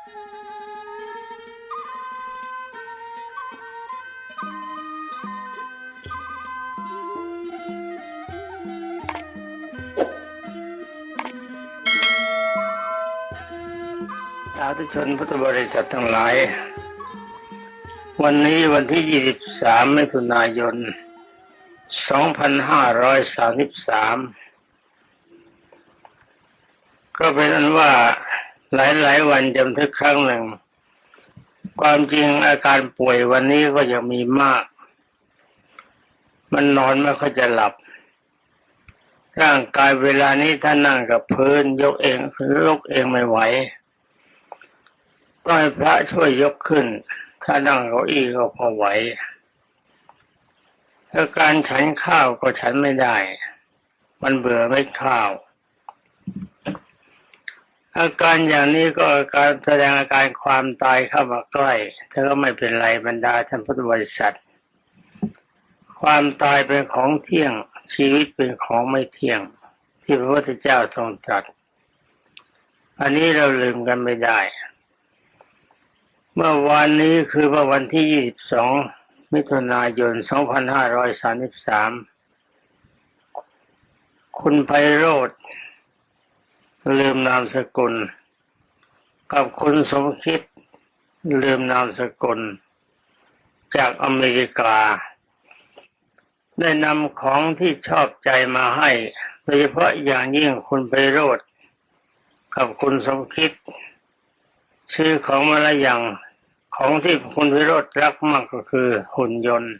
สาธุชนพุทธบริษัททั้งหลาย วันนี้วันที่ 23 มิถุนายน 2533 ก็เป็นอันว่า หลายๆวันจำทึกครั้งหนึ่ง ความจริงอาการป่วยวันนี้ก็ยังมีมาก มันนอนไม่ค่อยจะหลับ ร่างกายเวลานี้ถ้านั่งกับพื้น ยกเองยกเองไม่ไหวต้องให้พระช่วยยกขึ้น ถ้านั่งเก้าอี้ก็พอไหวแล้วการฉันข้าวก็ฉันไม่ได้ มันเบื่อไม่ข้าว อาการอย่างนี้ก็อาการแสดงอาการความตายเข้ามาใกล้แต่ก็ไม่เป็นไรบรรดาท่านพุทธบริษัท ความตายเป็นของเที่ยง ชีวิตเป็นของไม่เที่ยง ที่พระพุทธเจ้าทรงตรัส อันนี้เราลืมกันไม่ได้ เมื่อวานนี้คือเมื่อวันที่ 22 มิถุนายน 2533 คุณไพโรธ ลืมนามสกุล กับคุณสมคิด ลืมนามสกุล จากอเมริกา ได้นำของที่ชอบใจมาให้โดยเฉพาะอย่างยิ่งคุณไพโรธกับคุณสมคิด ชื่อของมาละอย่างของที่คุณวิโรธรักมากก็คือหุ่นยนต์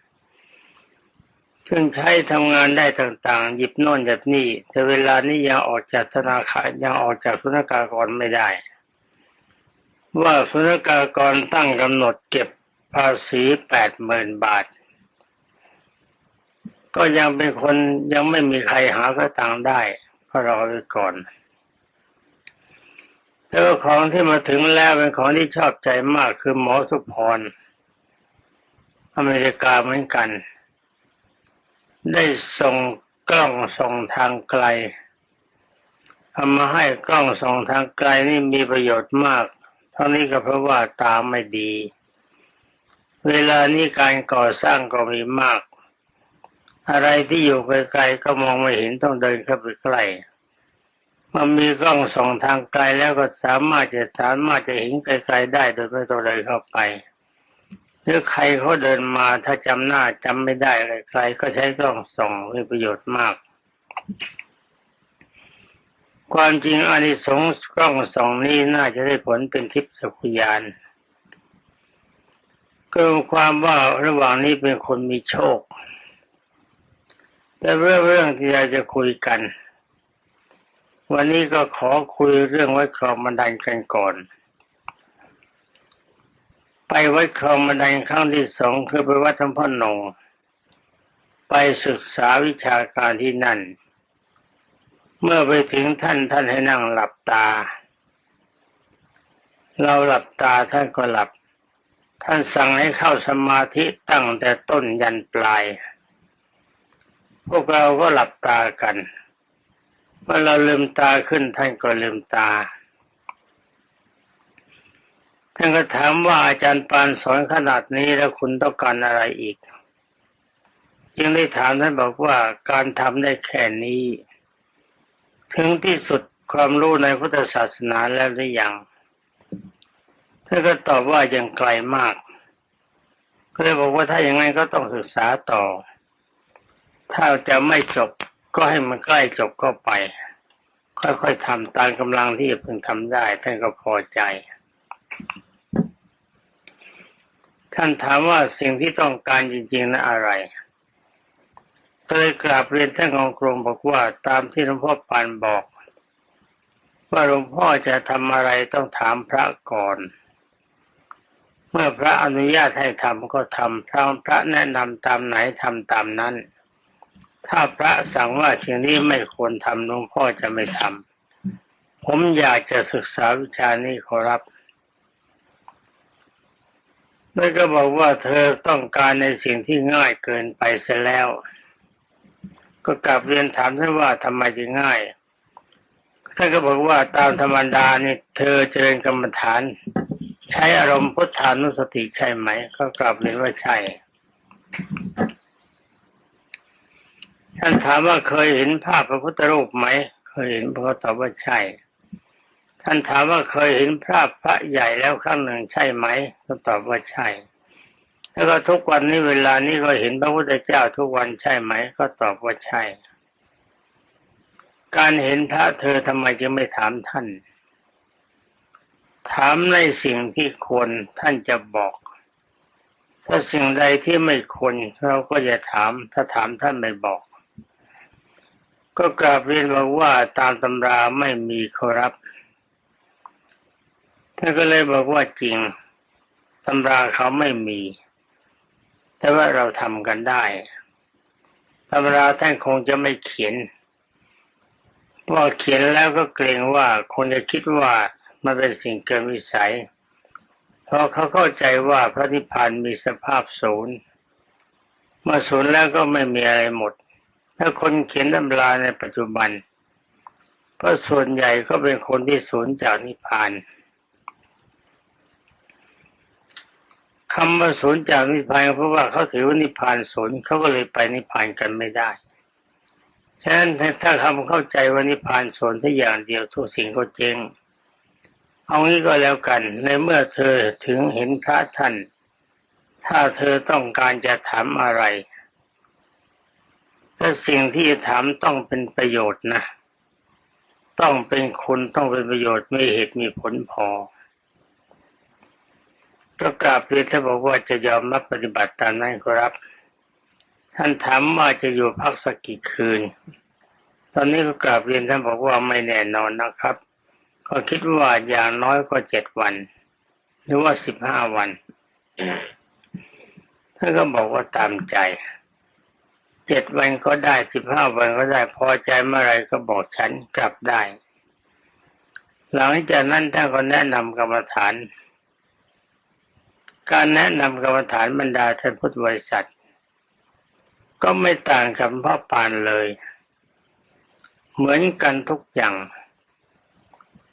ซึ่งใช้ทำงานได้ต่างๆ หยิบโน่นหยิบนี่ แต่เวลานี้ยังออกจากธนาคารยังออกจากสุนกากรไม่ได้ ว่าสุนกากรตั้งกำหนดเก็บภาษีแปดหมื่นบาท ก็ยังเป็นคนยังไม่มีใครหากระตังได้ก็รอไว้ก่อนแล้วของที่มาถึงแล้วเป็นของที่ชอบใจมากคือหมอสุพรอเมริกาเหมือนกัน ได้ส่งกล้องส่งทางไกลเอามาให้กล้องส่งทางไกลนี่มีประโยชน์มาก เท่านี้ก็เพราะว่าตาไม่ดี เวลานี้การก่อสร้างก็มีมาก อะไรที่อยู่ไกลๆก็มองไม่เห็นต้องเดินเข้าไปใกล้มันมีกล้องส่องทางไกลแล้วก็สามารถจะสามารถจะเห็นไกลๆได้โดยไม่ต้องเดินเข้าไป หรือใครเขาเดินมาถ้าจำหน้าจำไม่ได้อะไรใคร ก็ใช้กล้องส่องมีประโยชน์มาก ความจริงอานิสงส์กล้องส่องนี้น่าจะได้ผลเป็นทิพย์สักยานก็ความว่าระหว่างนี้เป็นคนมีโชค แต่เรื่องเรื่องที่เราจะคุยกัน วันนี้ก็ขอคุยเรื่องไว้ครองบันไดกันก่อน ไปวัดครองบันไดครั้งที่สองคือไปวัดทำพ่อหนงไปศึกษาวิชาการที่นั่น เมื่อไปถึงท่านท่านให้นั่งหลับตา เราหลับตาท่านก็หลับ ท่านสั่งให้เข้าสมาธิตั้งแต่ต้นยันปลาย พวกเราก็หลับตากันเมื่อเราลืมตาขึ้นท่านก็ลืมตา ท่านก็ถามว่าอาจารย์ปานสอนขนาดนี้แล้วคุณต้องการอะไรอีก จึงได้ถามท่านบอกว่าการทำได้แค่นี้ ถึงที่สุดความรู้ในพุทธศาสนาแล้วหรือยังท่านก็ตอบว่ายังไกลมากก็เลยบอกว่าถ้าอย่างนั้นก็ต้องศึกษาต่อ ถ้าจะไม่จบก็ให้มันใกล้จบก็ไป ค่อยๆทำตามกำลังที่จะพึงทำได้ท่านก็พอใจ ท่านถามว่าสิ่งที่ต้องการจริงๆนั้นอะไรเลยกราบเรียนท่านของกรมบอกว่าตามที่หลวงพ่อปานบอก ว่าหลวงพ่อจะทำอะไรต้องถามพระก่อน เมื่อพระอนุญาตให้ทำก็ทำพระพระแนะนำตามไหนทำตามนั้น ถ้าพระสั่งว่าสิ่งนี้ไม่ควรทำหลวงพ่อจะไม่ทำผมอยากจะศึกษาวิชานี้ขอรับ แล้วก็บอกว่าเธอต้องการในสิ่งที่ง่ายเกินไปเสียแล้ว ก็กลับเรียนถามท่านว่าทำไมจึงง่ายท่านก็บอกว่าตามธรรมดานี่เธอเจริญกรรมฐาน ใช้อารมณ์พุทธานุสติใช่ไหม ก็กลับเรียนว่าใช่ท่านถามว่าเคยเห็นภาพพระพุทธรูปไหม เคยเห็นพระตอบว่าใช่ ท่านถามว่าเคยเห็นภาพพระใหญ่แล้วครั้งหนึ่งใช่ไหมก็ตอบว่าใช่ แล้วก็ทุกวันนี้เวลานี้ก็เห็นพระพุทธเจ้าทุกวันใช่ไหม ก็ตอบว่าใช่ การเห็นพระเธอทำไมจึงไม่ถามท่าน ถามในสิ่งที่ควรท่านจะบอก ถ้าสิ่งใดที่ไม่ควรเราก็จะถาม ถ้าถามท่านไม่บอกก็กราบเรียนบอกว่าตามตำราไม่มีขอรับ ท่านก็เลยบอกว่าจริงตำราเขาไม่มี แต่ว่าเราทำกันได้ตำราท่านคงจะไม่เขียนเพราะเขียนแล้วก็เกรงว่าคนจะคิดว่ามันเป็นสิ่งเกินวิสัย เพราะเขาเข้าใจว่าพระนิพพานมีสภาพศูนย์เมื่อศูนย์แล้วก็ไม่มีอะไรหมด ถ้าคนเขียนตำราในปัจจุบันเพราะส่วนใหญ่ก็เป็นคนที่ศูนย์จากนิพพาน คำว่าศูนย์จากนิพพานเพราะว่าเขาถือว่านิพพานศูนย์เขาก็เลยไปนิพพานกันไม่ได้ ฉะนั้นถ้าคำเข้าใจว่านิพพานศูนย์ที่อย่างเดียวทุกสิ่งก็เจ๊งเอางี้ก็แล้วกัน ในเมื่อเธอถึงเห็นพระท่าน ถ้าเธอต้องการจะถามอะไรถ้าสิ่งที่จะถามต้องเป็นประโยชน์นะ ต้องเป็นคุณต้องเป็นประโยชน์ไม่เหตุมีผลพอ ก็กราบเรียนท่านบอกว่าจะยอมรับปฏิบัติตามนั้นครับ ท่านถามว่าจะอยู่พักสักกี่คืน ตอนนี้ก็กราบเรียนท่านบอกว่าไม่แน่นอนนะครับ ก็คิดว่าอย่างน้อยก็เจ็ดวัน หรือว่าสิบห้าวันท่านก็บอกว่าตามใจเจ็ดวันก็ได้สิบห้าวันก็ได้พอใจเมื่อไรก็บอกฉันกลับได้ หลังจากนั้นท่านก็แนะนำกรรมฐาน การแนะนำกรรมฐานบรรดาท่านพุทธบริษัท ก็ไม่ต่างกับพ่อปานเลย เหมือนกันทุกอย่าง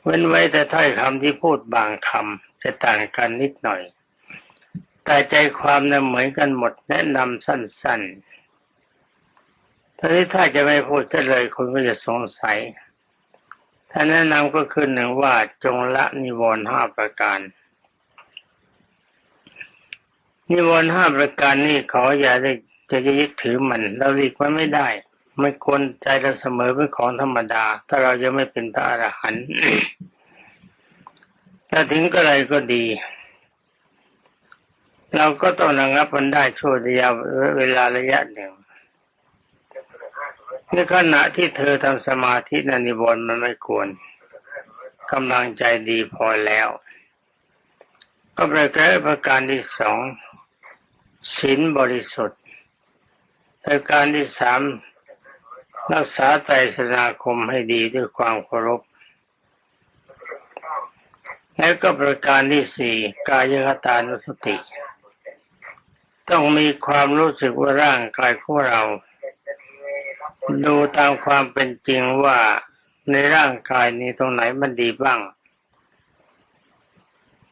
เว้นไว้แต่ถ้อยคำที่พูดบางคำจะต่างกันนิดหน่อย แต่ใจความนั้นเหมือนกันหมดแนะนำสั้นๆทีนี้ถ้าจะไม่พูดจะเลยคุณก็จะสงสัยถ้าแนะนำก็คือหนึ่งว่าจงละนิวรณ์ห้าประการ นิวรณ์ห้าประการนี้ขออย่าได้จะยึดถือมัน เราหลีกมันไม่ได้ ไม่ควรใจเราเสมอเป็นของธรรมดา ถ้าเราจะไม่เป็นพระอรหันต์ถ้าถึงก็ไรก็ดี เราก็ต้องระงับมันได้ช่วระยะเวลาระยะหนึ่งในขณะที่เธอทำสมาธินันนิวรณ์มันไม่ควรกำลังใจดีพอแล้ว ก็ประการประการที่สอง ศีลบริสุทธิ์ประการที่สามรักษาใจสนาคมให้ดีด้วยความเคารพ แล้วก็ประการที่สี่กายคตานุสติ ต้องมีความรู้สึกว่าร่างกายของเรา ดูตามความเป็นจริงว่าในร่างกายนี้ตรงไหนมันดีบ้าง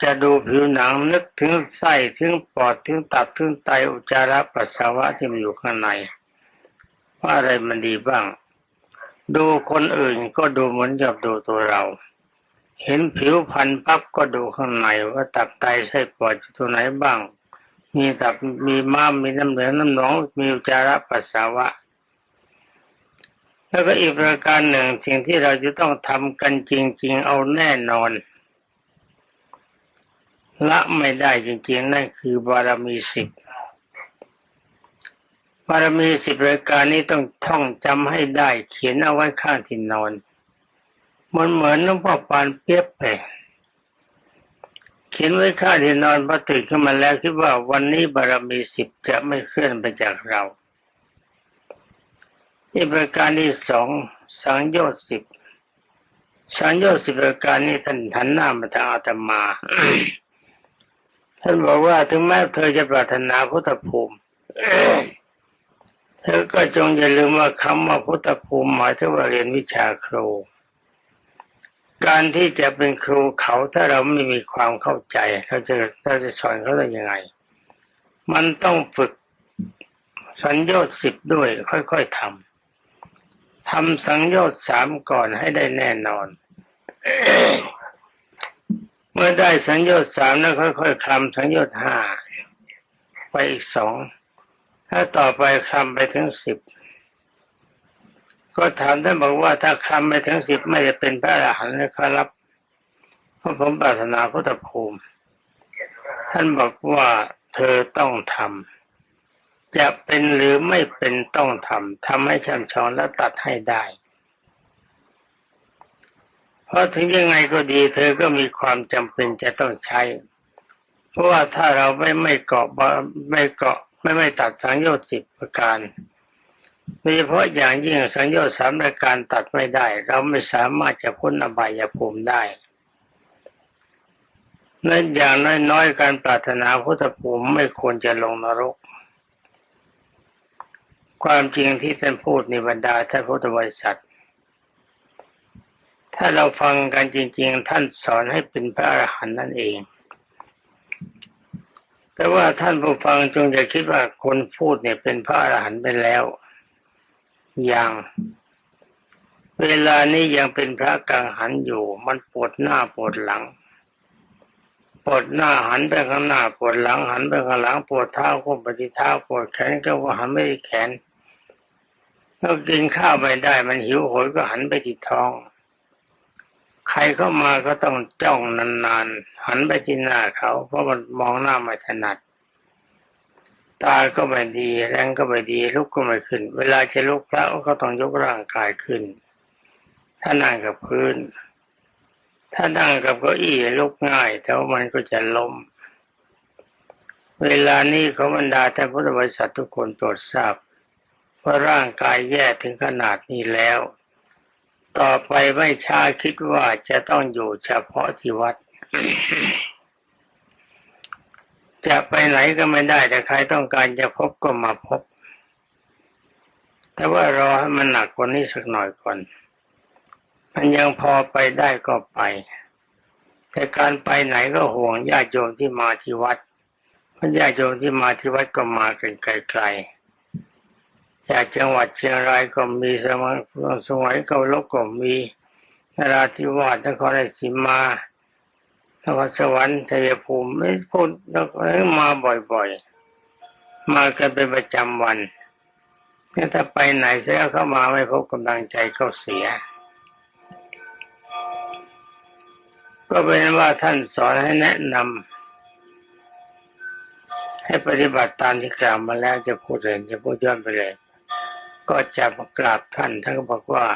จะดูผิวหนังนึกถึงไส้ถึงปอดถึงตับถึงไตอุจจาระปัสสาวะที่มันอยู่ข้างใน ว่าอะไรมันดีบ้าง ดูคนอื่นก็ดูเหมือนกับดูตัวเรา เห็นผิวพันธุ์ปั๊บก็ดูข้างในว่าตับไตไส้ปอดอยู่ตัวไหนบ้าง มีตับมีม้ามมีน้ำเหลืองน้ำหนองมีอุจจาระปัสสาวะแล้วก็อีกประการหนึ่งสิ่งที่เราจะต้องทำกันจริง ๆ เอาแน่นอน ละไม่ได้จริงๆ นั่นคือบารมีสิบบารมีสิบรายการนี้ต้องท่องจำให้ได้ เขียนเอาไว้ข้างที่นอนมันเหมือนหลวงพ่อปานเปียบไปเขียนไว้ข้างที่นอนพอตื่นขึ้นมาแล้วคิดว่าวันนี้บารมีสิบจะไม่เคลื่อนไปจากเรานี่ประการที่สองสังโยชน์สิบสังโยชน์สิบประการนี้ท่านหันหน้ามาทางอาตมา ท่านบอกว่าถึงแม้เธอจะปรารถนาพุทธภูมิเธอก็จงอย่าลืมว่าคำว่าพุทธภูมิหมายถึงว่าเรียนวิชาครู การที่จะเป็นครูเขาถ้าเราไม่มีความเข้าใจเราจะเราจะสอนเขาได้ยังไง มันต้องฝึกสัญญาสิบด้วย ค่อยๆทำทำสัญญาสามก่อนให้ได้แน่นอน เมื่อได้สัญญาสามแล้วค่อยๆคลำสัญญาห้าไปอีกสองถ้าต่อไปคลำไปถึงสิบก็ถามท่านบอกว่าถ้าคลำไปถึงสิบไม่ได้เป็นพระอรหันต์นะครับเพราะผมปรารถนาพุทธภูมิ ท่านบอกว่าเธอต้องทำจะเป็นหรือไม่เป็นต้องทำทำให้ช่ำชองและตัดให้ได้ ราะถึงยังไงก็ดี เธอก็มีความจำเป็นจะต้องใช้ เพราะว่าถ้าเราไม่ไม่เกาะไม่เกาะไม่ไม่ตัดสังโยชน์สิบประการโดยเฉพาะอย่างยิ่งสังโยชน์สามประการตัดไม่ได้ เราไม่สามารถจะพ้นอบายภูมิได้นั่นอย่างน้อยๆการปรารถนาพุทธภูมิไม่ควรจะลงนรก ความจริงที่ท่านพูดในบรรดาท่านพุทธบริษัท ถ้าเราฟังกันจริง ๆ ท่านสอนให้เป็นพระอรหันต์นั่นเอง แต่ว่าท่านผู้ฟังจงจะคิดว่าคนพูดเนี่ยเป็นพระอรหันต์ไปแล้ว อย่าง เวลานี้ยังเป็นพระกังหันอยู่ มันปวดหน้าปวดหลังปวดหน้าหันไปข้างหน้าปวดหลังหันไปข้างหลังปวดเท้าก็ไปที่เท้าปวดแขนก็ว่าหันไม่ที่แขนถ้ากินข้าวไม่ได้ มันหิวโหยก็หันไปที่ท้อง ใครเข้ามาก็ต้องจ้องนานๆ หันไปที่หน้าเขาเพราะมันมองหน้าไม่ถนัด ตาก็ไม่ดีแรงก็ไม่ดีลุกก็ไม่ขึ้น เวลาจะลุกพระก็ต้องยกร่างกายขึ้น ถ้านั่งกับพื้น ถ้านั่งกับเก้าอี้ลุกง่ายแต่ว่ามันก็จะล้มเวลานี้เขาบรรดาท่านพุทธบริษัททุกคนตรวจทราบว่าร่างกายแย่ถึงขนาดนี้แล้ว ต่อไปไม่ช้าคิดว่าจะต้องอยู่เฉพาะที่วัด จะไปไหนก็ไม่ได้แต่ใครต้องการจะพบก็มาพบ แต่ว่ารอให้มันหนักกว่านี้สักหน่อยก่อนมันยังพอไปได้ก็ไป แต่การไปไหนก็ห่วงญาติโยมที่มาที่วัดเพราะญาติโยมที่มาที่วัดก็มากันไกลๆ จากจังหวัดเชียงรายก็มีสมัยสมัยเกาลกก็มีนราธิวาสนครราชสีมานครสวรรค์ชัยภูมิไม่พูดแล้วมาบ่อยๆ มากันเป็นประจำวันถ้าไปไหนเสียเข้ามาไม่พบกำลังใจเขาเสีย ก็เป็นว่าท่านสอนให้แนะนำให้ปฏิบัติตามที่กล่าวมาแล้วจะพูดเลยจะพูดย้อนไปเลย ก็จะมากราบท่านท่านก็บอกว่า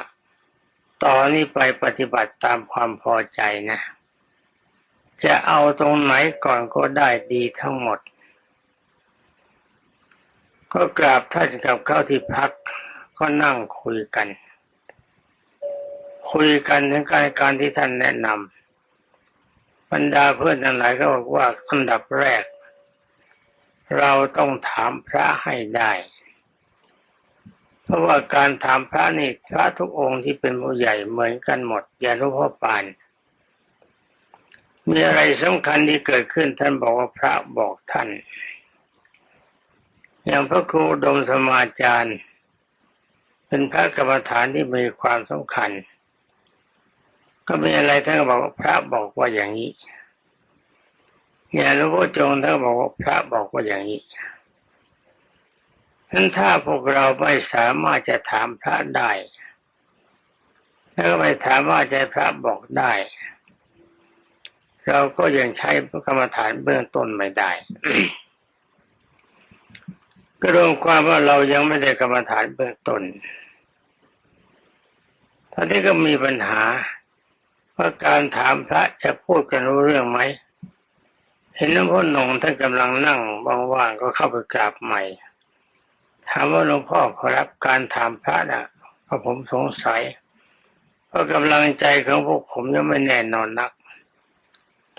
ต่อนนี้ไปปฏิบัติตามความพอใจนะ จะเอาตรงไหนก่อนก็ได้ดีทั้งหมด ก็กราบท่านกับเข้าที่พักก็นั่งคุยกัน คุยกันถึงการการที่ท่านแนะนำบรรดาเพื่อนทั้งหลายก็บอกว่าอันดับแรก เราต้องถามพระให้ได้ เพราะว่าการถามพระนี่พระทุกองค์ที่เป็นผู้ใหญ่เหมือนกันหมดอย่ารู้พ่อปานมีอะไรสำคัญที่เกิดขึ้นท่านบอกว่าพระบอกท่าน อย่างพระครูดมสมาจารย์ เป็นพระกรรมฐานที่มีความสำคัญ ก็มีอะไรท่านก็บอกว่าพระบอกว่าอย่างนี้เนี่ยหลวงพ่อจงท่านบอกว่าพระบอกว่าอย่างนี้ นั้นถ้าพวกเราไม่สามารถจะถามพระได้ แล้วก็ไม่ถามว่าใจพระบอกได้ เราก็ยังใช้กรรมฐานเบื้องต้นไม่ได้ก็รวมความว่าเรายังไม่ได้กรรมฐานเบื้องต้นตอนนี้ก็มีปัญหาว่าการถามพระจะพูดกันรู้เรื่องไหม เห็นหลวงพ่อหนงท่านกำลังนั่งว่างๆก็เข้าไปกราบใหม่ ถามว่าหลวงพ่อขอรับการถามพระนะเพราะผมสงสัยเพราะกำลังใจของพวกผมยังไม่แน่นอนนัก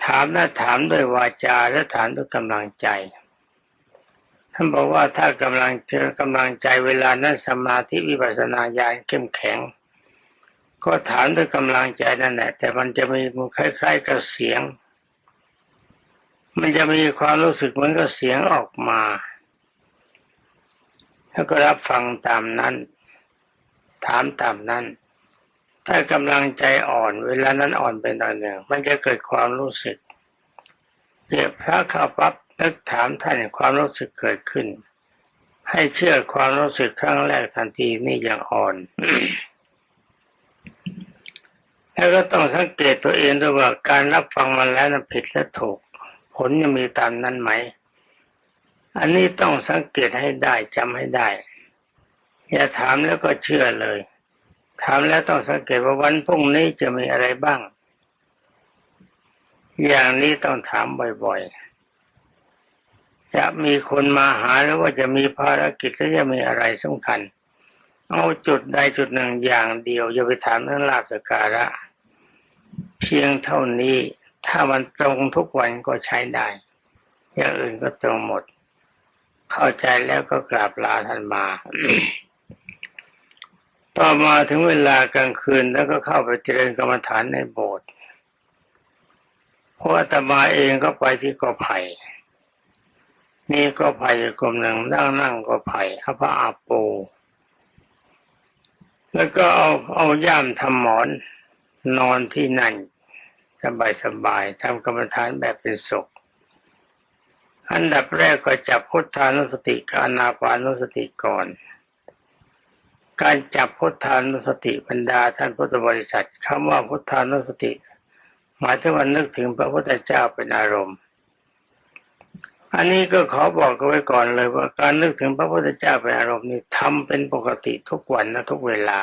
ถามนะถามด้วยวาจาและถามด้วยกำลังใจท่านบอกว่าถ้ากำลังเจอกำลังใจเวลานั้นสมาธิวิปัสสนาญาณเข้มแข็ง ก็ถามด้วยกำลังใจนั่นแหละ แต่มันจะมีมันคล้ายๆกับเสียง มันจะมีความรู้สึกเหมือนกับเสียงออกมา แล้วก็รับฟังตามนั้น ถามตามนั้น ถ้ากำลังใจอ่อนเวลานั้นอ่อนไปหน่อยหนึ่งมันจะเกิดความรู้สึกเจ็บพระเข้าปั๊บนึกถามท่านความรู้สึกเกิดขึ้น ให้เชื่อความรู้สึกครั้งแรกทันทีนี่ยังอ่อนแล้วก็ต้องสังเกตตัวเองด้วยว่าการรับฟังมาแล้วนั้นผิดและถูก ผลจะมีตามนั้นไหม อันนี้ต้องสังเกตให้ได้จำให้ได้ อย่าถามแล้วก็เชื่อเลย ถามแล้วต้องสังเกตว่าวันพรุ่งนี้จะมีอะไรบ้าง อย่างนี้ต้องถามบ่อยๆ จะมีคนมาหาหรือว่าจะมีภารกิจหรือจะมีอะไรสำคัญ เอาจุดใดจุดหนึ่งอย่างเดียว อย่าไปถามเรื่องลาภสกการะ เพียงเท่านี้ถ้ามันตรงทุกวันก็ใช้ได้ อย่างอื่นก็ตรงหมด เข้าใจแล้วก็กราบลาท่านมา ต่อมาถึงเวลากลางคืนแล้วก็เข้าไปเจริญกรรมฐานในโบสถ์เพราะอาตมาเองก็ไปที่กอไผ่นี่ก็ไผ่กลมหนึ่งนั่งนั่งก็ไผ่อาภาอาปูแล้วก็เอาเอาย่ามทำหมอนนอนที่นั่นสบายสบายทำกรรมฐานแบบเป็นสุข อันดับแรกก็จับพุทธานุสติกานาปานุสติก่อน การจับพุทธานุสติบรรดาท่านพุทธบริษัทคำว่าพุทธานุสติ หมายถึงว่านึกถึงพระพุทธเจ้าเป็นอารมณ์ อันนี้ก็ขอบอกกันไว้ก่อนเลยว่าการนึกถึงพระพุทธเจ้าเป็นอารมณ์นี่ทำเป็นปกติทุกวันและทุกเวลา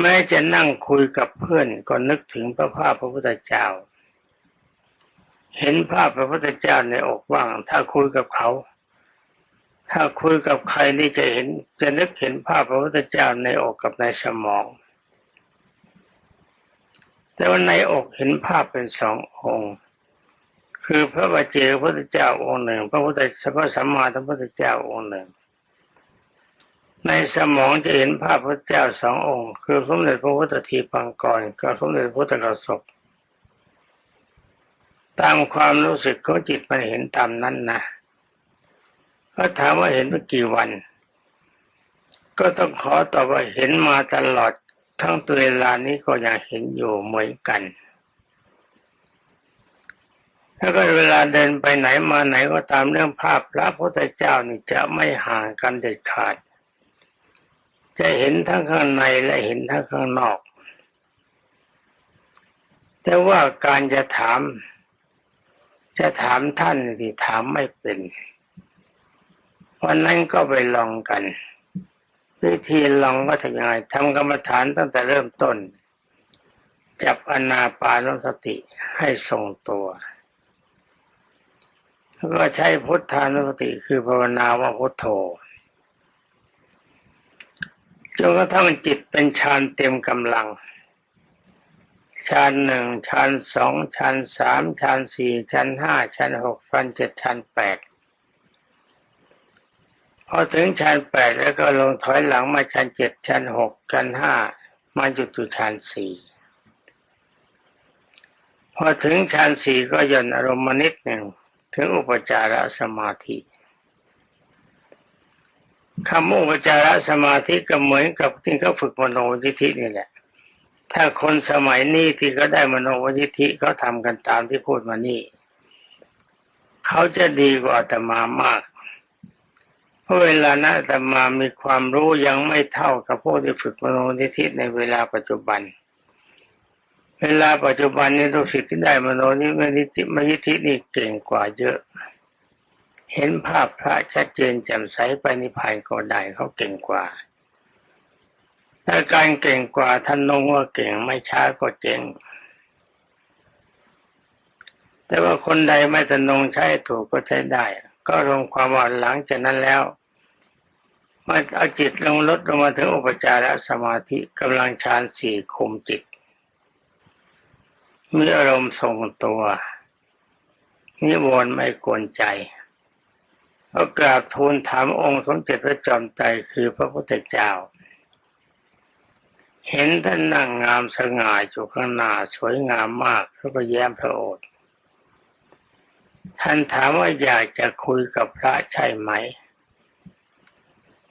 แม้จะนั่งคุยกับเพื่อนก็นึกถึงพระภาพพระพุทธเจ้า เห็นภาพพระพุทธเจ้าในอกว่าง ถ้าคุยกับเขา ถ้าคุยกับใครนี่จะเห็น จะนึกเห็นภาพพระพุทธเจ้าในอกกับในสมอง แต่ว่าในอกเห็นภาพเป็นสององค์ คือพระบาเจพระพุทธเจ้าองค์หนึ่ง พระพุทธพระสัมมาสัมพุทธเจ้าองค์หนึ่ง ในสมองจะเห็นภาพพระเจ้าสององค์ คือสมเด็จพระพุทธทีปังกรกับสมเด็จพระพุทธกสบ ตามความรู้สึกของจิตมันเห็นตามนั้นนะก็ถามว่าเห็นเมื่อกี่วัน ก็ต้องขอตอบว่าเห็นมาตลอดทั้งตัวเวลานี้ก็ยังเห็นอยู่เหมือนกันแล้วก็เวลาเดินไปไหนมาไหนก็ตามเรื่องภาพพระพุทธเจ้านี่จะไม่ห่างกันเด็ดขาด จะเห็นทั้งข้างในและเห็นทั้งข้างนอก แต่ว่าการจะถาม จะถามท่านที่ถามไม่เป็นวันนั้นก็ไปลองกัน วิธีลองว่าทำยังไงทำกรรมฐานตั้งแต่เริ่มต้น จับอนาปานุสติให้ทรงตัว แล้วก็ใช้พุทธานุสติคือภาวนาว่าพุทโธจนกระทั่งจิตเป็นฌานเต็มกำลัง ฌานหนึ่งฌานสองฌานสามฌานสี่ฌานห้าฌานหกฌานเจ็ดฌานแปดพอถึงชั้นแปดแล้วก็ลงถอยหลังมาชั้นเจ็ดชั้นหกชั้นห้ามาจุดจุดชั้นสี่พอถึงชั้นสี่ก็ย่นอารมณ์มานิดหนึ่งถึงอุปจารสมาธิคำอุปจารสมาธิก็เหมือนกับที่เขาฝึกมโนวิธินี่แหละ ถ้าคนสมัยนี้ที่เขาได้มโนวิธิเขาทำกันตามที่พูดมานี่เขาจะดีกว่าอาตมามาก เพราะเวลานั้นอาตมามีความรู้ยังไม่เท่ากับพวกที่ฝึกมโนนิธิในเวลาปัจจุบัน เวลาปัจจุบันนี้ลูกศิษย์ที่ได้มโนนิธิมยิธินี่เก่งกว่าเยอะ เห็นภาพพระชัดเจนแจ่มใสไปนิพพานก็ได้เขาเก่งกว่า ถ้าการเก่งกว่าท่านนงว่าเก่งไม่ช้าก็เจ๋งแต่ว่าคนใดไม่ทนงใช้ถูกก็ใช้ได้ ก็รวมความว่าหลังจากนั้นแล้วมันเอาจิตลงลดลงมาถึงอุปจารสมาธิกำลังฌานสี่คุมจิต มีอารมณ์ทรงตัวนิวรณ์ไม่กวนใจก็กราบทูลถามองค์สมเด็จพระจอมไตรคือพระพุทธเจ้า เห็นท่านนั่งงามสง่าอยู่ข้างหน้าสวยงามมากแล้วก็แย้มพระโอษฐ์ท่านถามว่าอยากจะคุยกับพระใช่ไหม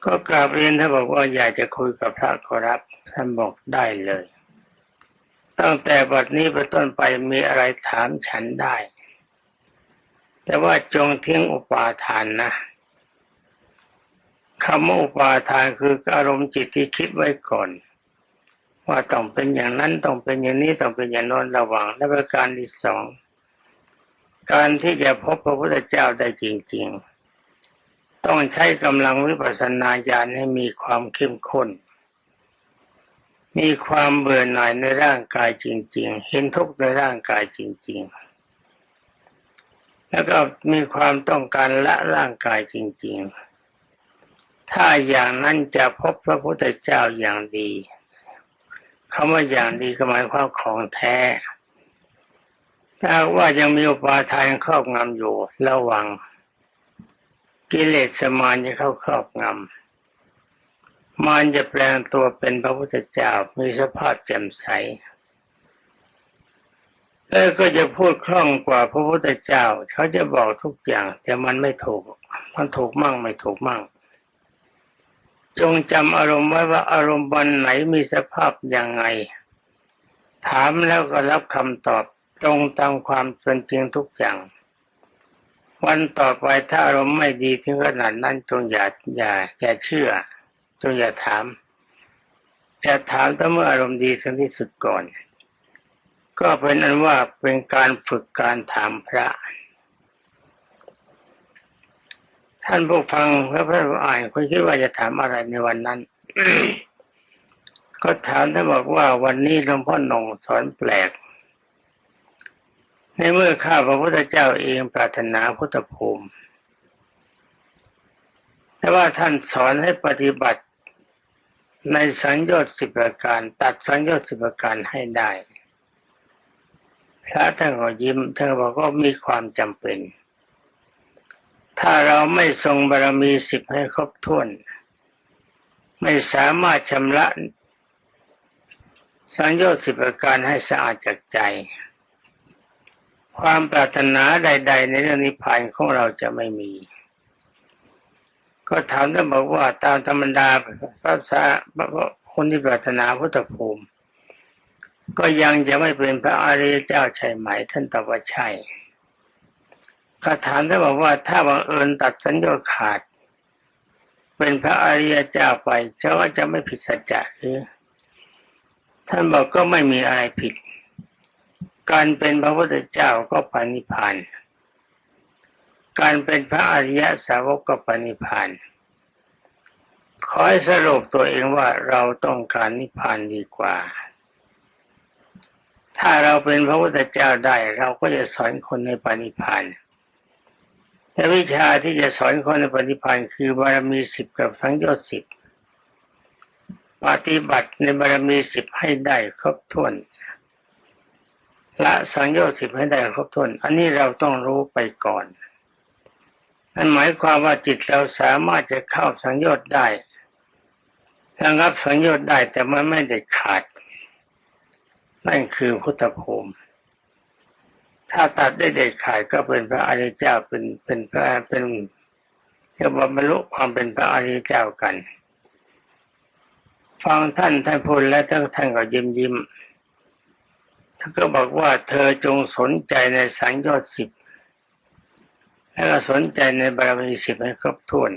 ก็กราบเรียนท่านบอกว่าอยากจะคุยกับพระขอรับ ท่านบอกได้เลย ตั้งแต่บัดนี้ไปต้นไปมีอะไรถามฉันได้ แต่ว่าจงทิ้งอุปาทานนะคำว่าอุปาทานคืออารมณ์จิตที่คิดไว้ก่อน ว่าต้องเป็นอย่างนั้นต้องเป็นอย่างนี้ต้องเป็นอย่างโน้นระวังและประการที่สองการที่จะพบพระพุทธเจ้าได้จริง ๆ ต้องใช้กำลังวิปัสสนาญาณให้มีความเข้มข้น มีความเบื่อหน่ายในร่างกายจริง ๆ เห็นทุกข์ในร่างกายจริง ๆ แล้วก็มีความต้องการละร่างกายจริง ๆ ถ้าอย่างนั้นจะพบพระพุทธเจ้าอย่างดี คำว่าอย่างดีก็หมายความของแท้ ถ้าว่ายังมีอุปาทานครอบงำอยู่ระวัง กิเลสสมานจะเข้าครอบงำมารจะแปลงตัวเป็นพระพุทธเจ้ามีสภาพแจ่มใสแล้วก็จะพูดคล่องกว่าพระพุทธเจ้า เขาจะบอกทุกอย่าง แต่มันไม่ถูก มันถูกมั่งไม่ถูกมั่ง จงจำอารมณ์ไว้ว่าอารมณ์วันไหนมีสภาพยังไง ถามแล้วก็รับคำตอบตรงตามความเป็นจริงทุกอย่าง วันต่อไปถ้าอารมณ์ไม่ดีถึงขนาดนั้นจงอย่าอย่าอย่าเชื่อ จงอย่าถามจะถามแต่เมื่ออารมณ์ดีถึงที่สุดก่อน ก็เป็นอันว่าเป็นการฝึกการถามพระ ท่านผู้ฟังพระพระอ่านคุณคิดว่าจะถามอะไรในวันนั้นก็ถามท่านบอกว่าวันนี้หลวงพ่อหนงสอนแปลก ในเมื่อข้าพระพุทธเจ้าเองปรารถนาพุทธภูมิ แต่ว่าท่านสอนให้ปฏิบัติในสัญญาสิบประการ ตัดสัญญาสิบประการให้ได้พระท่านก็ยิ้มท่านบอกว่ามีความจำเป็น ถ้าเราไม่ทรงบารมีสิบให้ครบถ้วน ไม่สามารถชำระสัญญาสิบประการให้สะอาดจากใจ ความปรารถนาใด ๆ ในเรื่องนิพพานของเราจะไม่มี ก็ถามท่านบอกว่าตามธรรมดาพระสาคนที่ปรารถนาพุทธภูมิ ก็ยังจะไม่เป็นพระอริยเจ้าใช่ไหม ท่านตอบว่าใช่ ก็ถามท่านบอกว่าถ้าบังเอิญตัดสัญญาขาด เป็นพระอริยเจ้าไปเขาว่าจะไม่ผิดสัจจะหรือท่านบอกก็ไม่มีอะไรผิด การเป็นพระพุทธเจ้าก็ปณิพานการเป็นพระอริยสาวกก็ปณิพานขอให้สรุปตัวเองว่าเราต้องการนิพพานดีกว่า ถ้าเราเป็นพระพุทธเจ้าได้ เราก็จะสอนคนในปณิพาน แต่วิชาที่จะสอนคนในปณิพานคือบารมีสิบกับสังโยชน์สิบปฏิบัติในบารมีสิบให้ได้ครบถ้วนละสังโยชน์สิบให้ได้ครบถ้วน อันนี้เราต้องรู้ไปก่อนนั่นหมายความว่าจิตเราสามารถจะเข้าสังโยชน์ได้ระงับสังโยชน์ได้แต่มันไม่ได้ขาด นั่นคือพุทธภูมิ ถ้าตัดได้เด็ดขาดก็เป็นพระอริยเจ้าเป็นเป็นพระเป็นเรียกว่าบรรลุความเป็นพระอริยเจ้ากัน ฟังท่านท่านพูดแล้วท่านท่านก็ยิ้มยิ้มท่านก็บอกว่าเธอจงสนใจในสังยชน์สิบแล้วก็สนใจในบารมีสิบให้ครบถ้วน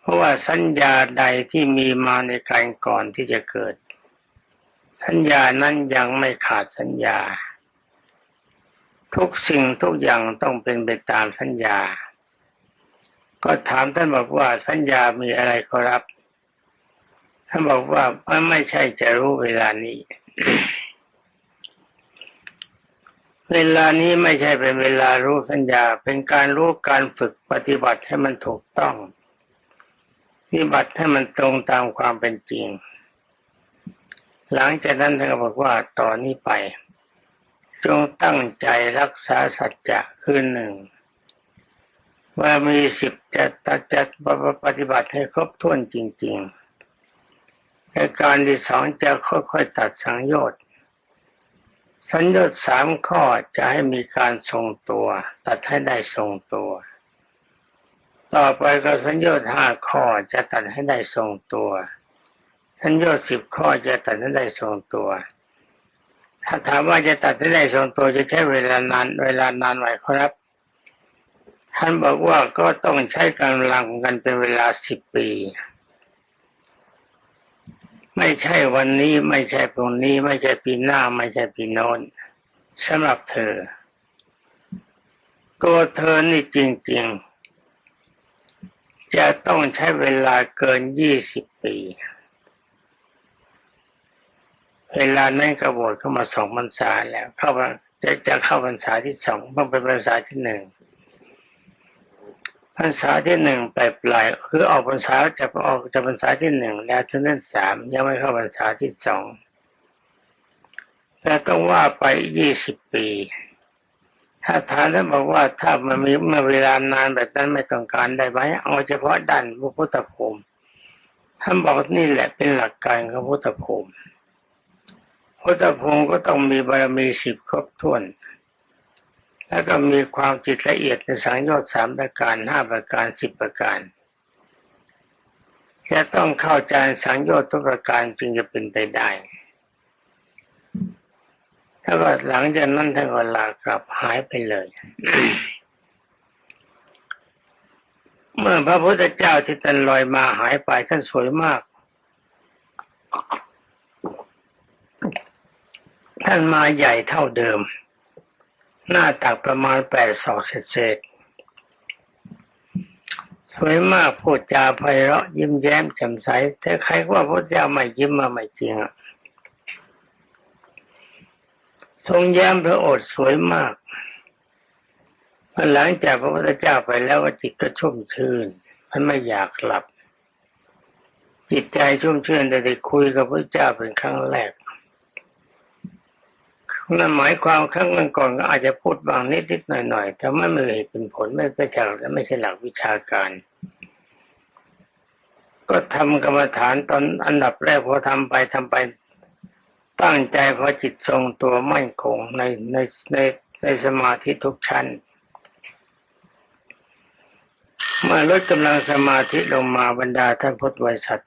เพราะว่าสัญญาใดที่มีมาในการก่อนที่จะเกิด สัญญานั้นยังไม่ขาดสัญญา ทุกสิ่งทุกอย่างต้องเป็นไปตามสัญญา ก็ถามท่านบอกว่าสัญญามีอะไรขอรับ ท่านบอกว่ามันไม่ใช่จะรู้เวลานี้ เวลานี้ไม่ใช่เป็นเวลารู้สัญญา เป็นการรู้การฝึกปฏิบัติให้มันถูกต้อง ปฏิบัติให้มันตรงตามความเป็นจริง หลังจากนั้นท่านก็บอกว่าต่อนนี้ไป จงตั้งใจรักษาสัจจะคือหนึ่งว่ามีสิบจะตัดจัดปฏิบัติให้ครบถ้วนจริงๆอาการที่สองจะค่อยๆตัดสังโยชน์สัญญชน์สามข้อจะให้มีการทรงตัว ตัดให้ได้ทรงตัว ต่อไปก็สัญญชน์ห้าข้อจะตัดให้ได้ทรงตัวสัญญชน์สิบข้อจะตัดให้ได้ทรงตัว ถ้าถามว่าจะตัดให้ได้ทรงตัวจะใช้เวลานาน เวลานานไหมครับ ท่านบอกว่าก็ต้องใช้กำลังกันเป็นเวลาสิบปี ไม่ใช่วันนี้ไม่ใช่พรุ่งนี้ ไม่ใช่ปีหน้า ไม่ใช่ปีโน้นสำหรับเธอตัวเธอนี่จริง ๆ จะต้องใช้เวลาเกินยี่สิบปี เวลานั้นกบวชเข้ามาสองพรรษาแล้ว เข้าจะจะเข้าพรรษาที่สองเพิ่งเป็นพรรษาที่หนึ่งพรรษาที่หนึ่งปลายปลายคือออกพรรษาจะออกจากพรรษาที่หนึ่งแล้วถึงนั้นสามยังไม่เข้าพรรษาที่สองแต่ต้องว่าไปยี่สิบปี ถ้าถามแล้วบอกว่าถ้ามันมีเมื่อเวลานานแบบนั้นไม่ต้องการได้ไหมเอาเฉพาะด้านพระพุทธภูมิท่านบอกนี่แหละเป็นหลักการของพุทธภูมิ พุทธภูมิก็ต้องมีบารมีสิบครบถ้วน แล้วก็มีความจิตละเอียดในสังโยชน์สามประการห้าประการสิบประการจะต้องเข้าใจสังโยชน์ทุกประการจึงจะเป็นไปได้ ถ้าว่าหลังจากนั้นท่านก็ลากลับหายไปเลยเมื่อพระพุทธเจ้าที่ท่านลอยมาหายไปท่านสวยมาก ท่านมาใหญ่เท่าเดิม หน้าตักประมาณแปดศอกเศษๆสวยมากพูดจาไพเราะยิ้มแย้มแจ่มใส แต่ใครว่าพระเจ้าไม่ยิ้มมาไม่จริงอะทรงแย้มพระโอษฐ์สวยมากพอหลังจากพระพุทธเจ้าไปแล้วว่าจิตก็ชุ่มชื่น มันไม่อยากหลับ จิตใจชุ่มชื่นแต่ได้คุยกับพระเจ้าเป็นครั้งแรก นั่นหมายความครั้งก่อนก็อาจจะพูดบางนิดๆหน่อยๆแต่ไม่มีเหตุเป็นผลไม่เป็นจากและไม่ใช่หลักวิชาการ ก็ทำกรรมฐานตอนอันดับแรกพอทำไปทำไปตั้งใจพอจิตทรงตัวมั่นคงในในในในสมาธิทุกชั้นเมื่อลดกำลังสมาธิลงมาบรรดาท่านพุทธบริษัท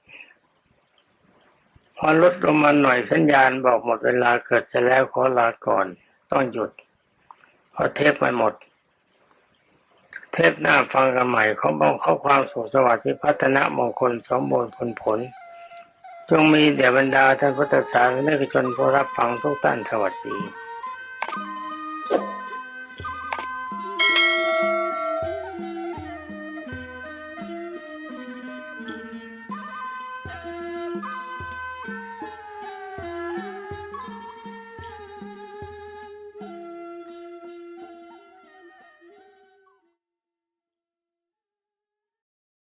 พอลดลงมาหน่อยสัญญาณบอกหมดเวลาเกิดจะแล้วขอลาก่อน ต้องหยุดเพราะเทปมันหมด เทปหน้าฟังกันใหม่เขาบอกข้อความสุขสวัสดิ์พิพัฒนมงคลสมบูรณ์ผลผล จงมีเดียบรรดาท่านพุทธศาสนิกชนผู้รับฟังทุกท่านสวัสดี